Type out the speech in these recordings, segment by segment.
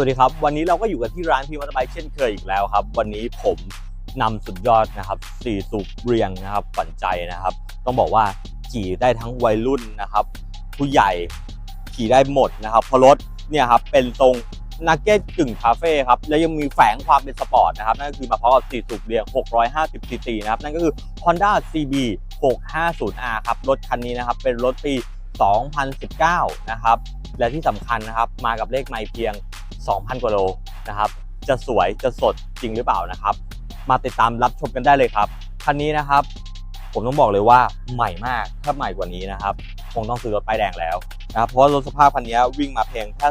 วัสดีครับ วันนี้เราก็อยู่กันที่ร้านพีมอเตอร์ไบค์เช่นเคยอีกแล้วครับ วันนี้ผมนำสุดยอดนะครับสี่สูบเรียงนะครับขวัญใจนะครับ ต้องบอกว่าขี่ได้ทั้งวัยรุ่นนะครับ ผู้ใหญ่ขี่ได้หมดนะครับเพราะรถเนี่ยครับเป็นทรงนักเก็ตกึ่งคาเฟ่ครับแล้วยังมีแฝงความเป็นสปอร์ตนะครับนั่นก็คือมาพร้อมกับสี่สูบเรียง 650 cc นะครับนั่นก็คือ Honda CB 650R ครับรถคันนี้นะครับเป็นรถปี 2019 นะครับและที่สำคัญนะครับมากับเลขไม่เพียง 2,000 กว่าโลนะครับ จะสวยจะสดจริงหรือเปล่านะครับ มาติดตามรับชมกันได้เลยครับคันนี้นะครับ ผมต้องบอกเลยว่าใหม่มากถ้าใหม่กว่านี้นะครับ คงต้องซื้อรถป้ายแดงแล้วนะครับเพราะรถสภาพคันนี้วิ่งมาเพียงแค่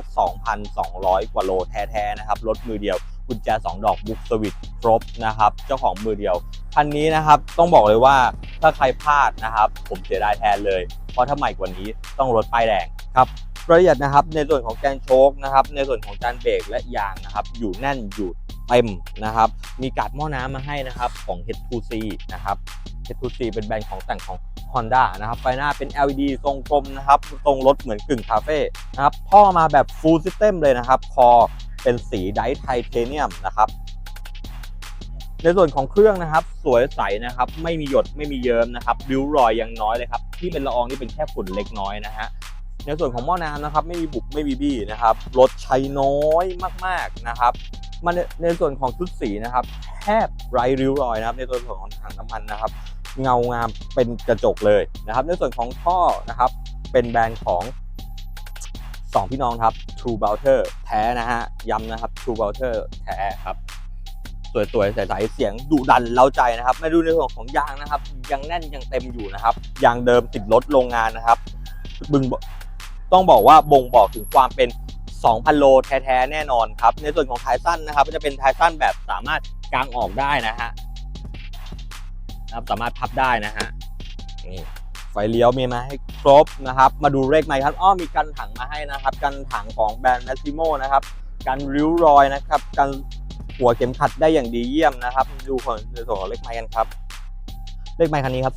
2,200 กว่าโลแท้ๆนะครับรถมือเดียวกุญแจ 2 ดอกบุ๊กสวิตครบนะครับ เจ้าของมือเดียวคันนี้นะครับต้องบอกเลยว่าถ้าใครพลาดนะครับ ผมเสียดายแทนเลย เพราะถ้าใหม่กว่านี้ต้องรถป้ายแดงครับ รายละเอียดนะครับ ในส่วนของแกนโชคนะครับ ในส่วนของจานเบรกและยางนะครับ อยู่แน่นอยู่เต็มนะครับ มีกาดหม้อน้ำมาให้นะครับของ H2C นะครับ H2C เป็นแบรนด์ของแต่งของ Honda นะครับไฟหน้าเป็น LED ทรงกลมนะครับทรงรถเหมือนกึ่งคาเฟ่นะครับท่อมาแบบ Full System เลยนะครับ คอเป็นสีไดท์ไทเทเนียมนะครับ ในส่วนของเครื่องนะครับ สวยใสนะครับ ไม่มีหยดไม่มีเยิ้มนะครับริ้วรอยยังน้อยเลยครับ ที่เป็นละอองนี่เป็นแค่ฝุ่นเล็กน้อยนะฮะ ในส่วนของหม้อน้ำนะครับ ไม่มีบุบไม่มีบี้นะครับรถใช้น้อยมากๆนะครับมันในส่วนของชุดสีนะครับแทบไร้ริ้วรอยนะครับ ในส่วนของถังน้ำมันนะครับ เงางามเป็นกระจกเลยนะครับ ในส่วนของท่อนะครับ เป็นแบรนด์ของสองพี่น้องครับ True b o u t e r แท้นะฮะย้ำนะครับ True b o u t e r แท้ครับสวยๆใสๆเสียงดุดันเล้าใจนะครับมาดูในส่วนของยางนะครับ ยังแน่นยังเต็มอยู่นะครับยางเดิมติดรถโรงงานนะครับบึง ต้องบอกว่าบ่งบอกถึงความเป็น 2,000 โลแท้ๆแน่นอนครับ ในส่วนของท้ายสั้นนะครับก็จะเป็นท้ายสั้นแบบสามารถกางออกได้นะฮะนะครับสามารถพับได้นะฮะนี่ไฟเลี้ยวมีมาให้ครบนะครับ มาดูเลขไมค์ครับอ้อมีกันถังมาให้นะครับ กันถังของแบรนด์ Massimo นะครับกันริ้วรอยนะครับกันหัวเข็มขัดได้อย่างดีเยี่ยมนะครับ ดูของในส่วนของเลขไมค์กันครับ เลขไมค์คันนี้ครับ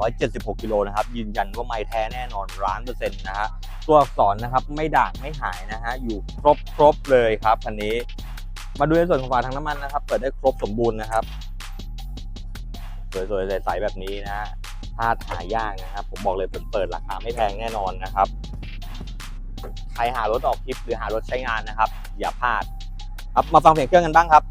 2,276 กิโลนะครับ ยืนยันว่าไมค์แท้แน่นอนร้านเปอร์เซ็นต์นะฮะ ตัวอักษรนะครับไม่ด่างไม่หายนะฮะ อยู่ครบครบเลยครับคันนี้ มาดูในส่วนของฝาถังน้ำมันนะครับ เปิดได้ครบสมบูรณ์นะครับ สวยๆใสๆแบบนี้นะฮะพลาดหายากนะครับ ผมบอกเลยผมเปิดราคาไม่แพงแน่นอนนะครับ ใครหารถออกทริปหรือหารถใช้งานนะครับ อย่าพลาด ครับมาฟังเสียงเครื่องกันบ้างครับ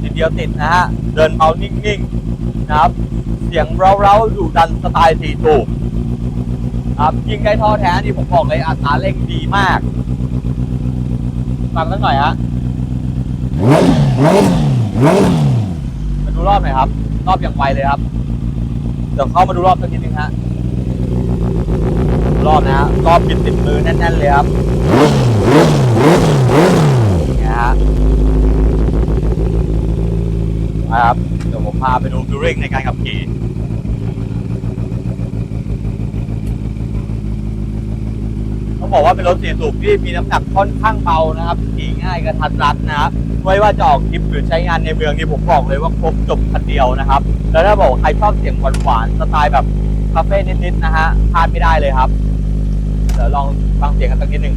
ทีเดียวติดนะฮะ เดินเมานิ่งๆนะครับ เสียงเร้าๆดุดันสไตล์สี่สูบครับยิงได้ท่อแท้นี่ผมบอกเลยอัตราเร่งดีมาก ฟังสักหน่อยฮะมาดูรอบหน่อยครับ รอบอย่างไวเลยครับ เดี๋ยวเข้ามาดูรอบสักนิดนึงฮะรอบนะฮะรอบบิดติดมือแน่นๆเลยครับเนี่ยฮะ นะครับ เดี๋ยวผมพาไปดูฟิลลิ่งในการขับขี่ต้องบอกว่าเป็นรถสี่สูบที่มีน้ำหนักค่อนข้างเบานะครับขี่ง่ายกระทัดรัดนะครับไม่ว่าจะออกทริปหรือใช้งานในเมืองนี่ผมบอกเลยว่าครบจบคันเดียวนะครับ แล้วถ้าบอกใครชอบเสียงหวานๆสไตล์แบบคาเฟ่นิดๆนะฮะพลาดไม่ได้เลยครับ เดี๋ยวลองฟังเสียงกันสักนิดหนึ่ง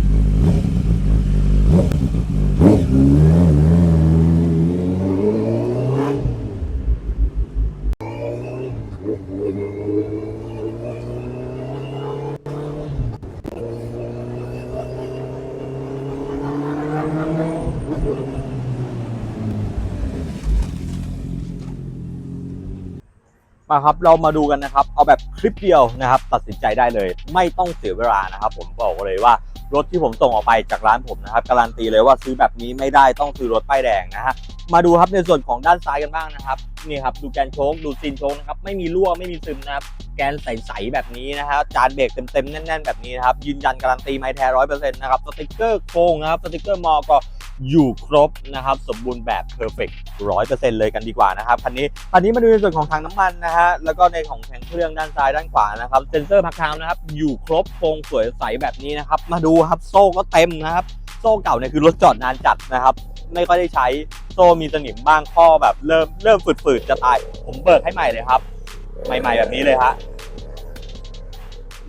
มาครับเรามาดูกันนะครับ เอาแบบคลิปเดียวนะครับ ตัดสินใจได้เลย ไม่ต้องเสียเวลานะครับผมบอกเลยว่ารถที่ผมส่งออกไปจากร้านผมนะครับการันตีเลยว่าซื้อแบบนี้ไม่ได้ต้องซื้อรถป้ายแดงนะฮะมาดูครับในส่วนของด้านซ้ายกันบ้างนะครับนี่ครับดูแกนโชคดูซีนโชคนะครับไม่มีรั่วไม่มีซึมนะครับแกนใสๆแบบนี้นะฮะจานเบรกเต็มๆแน่น ๆ แบบนี้นะครับยืนยันการันตีไม้แท้ร้อยเปอร์เซ็นต์นะครับสติกเกอร์โครงนะครับสติกเกอร์มอก็ อยู่ครบนะครับสมบูรณ์แบบเพอร์เฟกต์ร้อยเปอร์เซ็นต์เลยกันดีกว่านะครับคันนี้คันนี้มาดูในส่วนของทางน้ำมันนะฮะแล้วก็ในของแผงเครื่องด้านซ้ายด้านขวานะครับเซนเซอร์พักเท้านะครับอยู่ครบโครงสวยใสแบบนี้นะครับมาดูครับโซ่ก็เต็มนะครับโซ่เก่าเนี่ยคือรถจอดนานจัดนะครับไม่ค่อยได้ใช้โซ่มีสนิมบ้างข้อแบบเริ่มเริ่มฝืดๆจะตาย ผมเบิกให้ใหม่เลยครับ ใหม่ ๆ แบบนี้เลยฮะ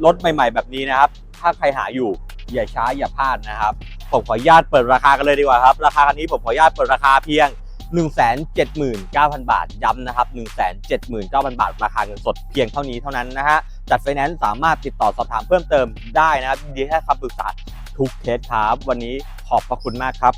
รถใหม่ ๆ แบบนี้นะครับ ถ้าใครหาอยู่อย่าช้าอย่าพลาดนะครับ ผมขออนุญาตเปิดราคากันเลยดีกว่าครับ ราคาคันนี้ผมขออนุญาตเปิดราคาเพียง 179,000 บาท ย้ำนะครับ 179,000 บาท ราคาเงินสดเพียงเท่านี้เท่านั้นนะฮะ จัดไฟแนนซ์สามารถติดต่อสอบถามเพิ่มเติมได้นะครับดีให้คำปรึกษาทุกเคสครับ วันนี้ขอบพระคุณมากครับ